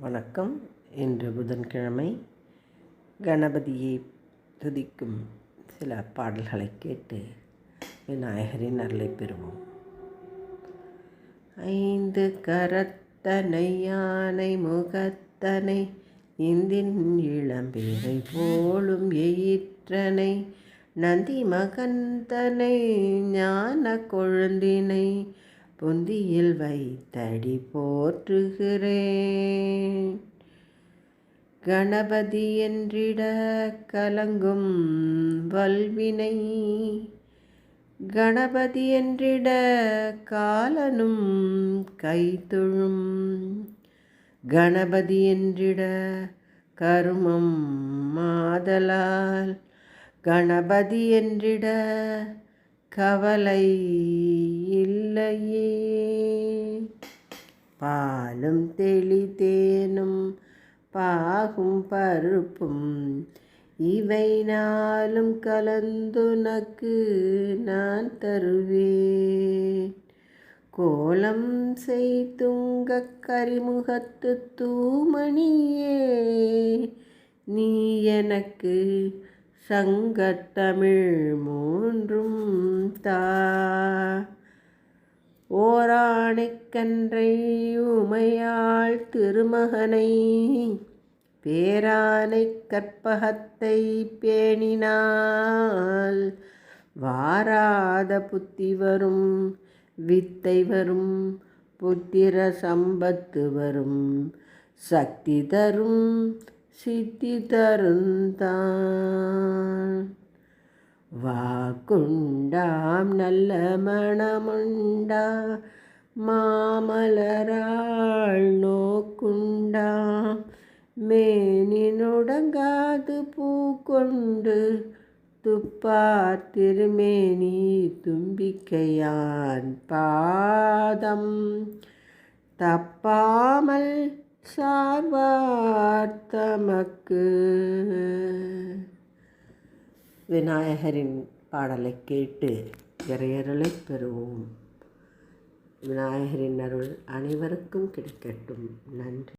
வணக்கம். இன்று புதன்கிழமை கணபதியை துதிக்கும் சில பாடல்களை கேட்டு விநாயகரின் அருளை பெறுவோம். ஐந்து கரத்தனை யானை முகத்தனை இந்தின் இளம்பேரை போலும் எயிற்றனை நந்தி மகந்தனை ஞான கொழுந்தினை பொந்தியில் வைத்தடி போற்றுகிறேன். கணபதி என்றிட கலங்கும் வல்வினை கணபதி என்றிட காலனும் கைத்துழும். கணபதி என்றிட கருமம் மாதலால் கணபதி என்றிட கவலை இல்லையே பாலும் தெளித்தேனும் பாகும் பருப்பும் இவை நாளும் கலந்துனக்கு நான் தருவேன். கோலம் செய்துங்க கரிமுகத்து தூமணியே நீ எனக்கு சங்கத்தமிழ் மூன்றும் தா. ஓராணைக்கன்றை உமையாள் திருமகனை பேரானை கற்பகத்தை பேணினால் வாராத புத்தி வரும் வித்தை வரும் புத்திர சம்பத்து வரும் சக்தி தரும் சித்தி தருந்தான் வாக்குண்டாம் நல்ல மணமுண்டா மாமலராள் நோக்குண்டாம் மேனினுடங்காது பூ கொண்டு துப்பார் திருமேனி தும்பிக்கையான் பாதம். தப்பாமல் சார்வார்த்தமக்கு. விநாயகரின் பாடலை கேட்டு இறையருளை பெறுவோம். விநாயகரின் அருள் அனைவருக்கும் கிடைக்கட்டும். நன்றி.